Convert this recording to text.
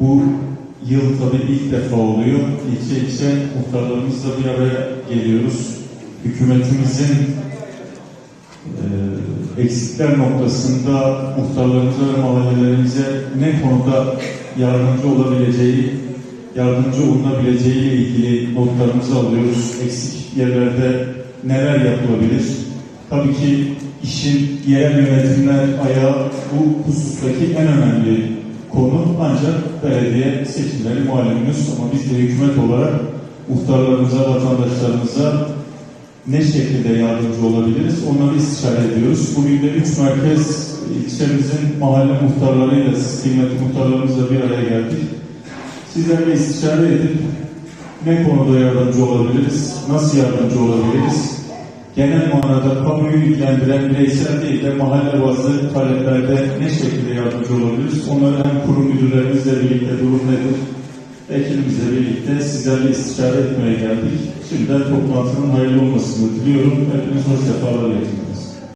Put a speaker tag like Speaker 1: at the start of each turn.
Speaker 1: Bu yıl tabii ilk defa oluyor. İlçe ilçe muhtarlarımızla bir araya geliyoruz. Hükümetimizin e, eksikler noktasında muhtarlarımıza ve mahallelerimize ne konuda yardımcı olabileceği, yardımcı olunabileceği ile ilgili notlarımızı alıyoruz. Eksik yerlerde neler yapılabilir? Tabii ki işin yerel yönetimler ayağı bu husustaki en önemli konu ancak belediye seçimleri malumunuz ama biz de hükümet olarak muhtarlarımıza, vatandaşlarımıza ne şekilde yardımcı olabiliriz onları istişare ediyoruz. Bugün de üç merkez ilçemizin mahalle muhtarlarıyla, kıymetli muhtarlarımızla bir araya geldik. Sizlerle istişare edip ne konuda yardımcı olabiliriz, nasıl yardımcı olabiliriz? Genel manada kamuyu ilgilendiren bireysel değil de mahalle bazı taleplerde ne şekilde yardımcı olabiliriz? Onları hem kurum müdürlerimizle birlikte durum nedir? Vekilimizle birlikte sizlerle istişare etmeye geldik. Şimdiden toplantının hayırlı olmasını diliyorum. Hepiniz hoş sefalar getirin.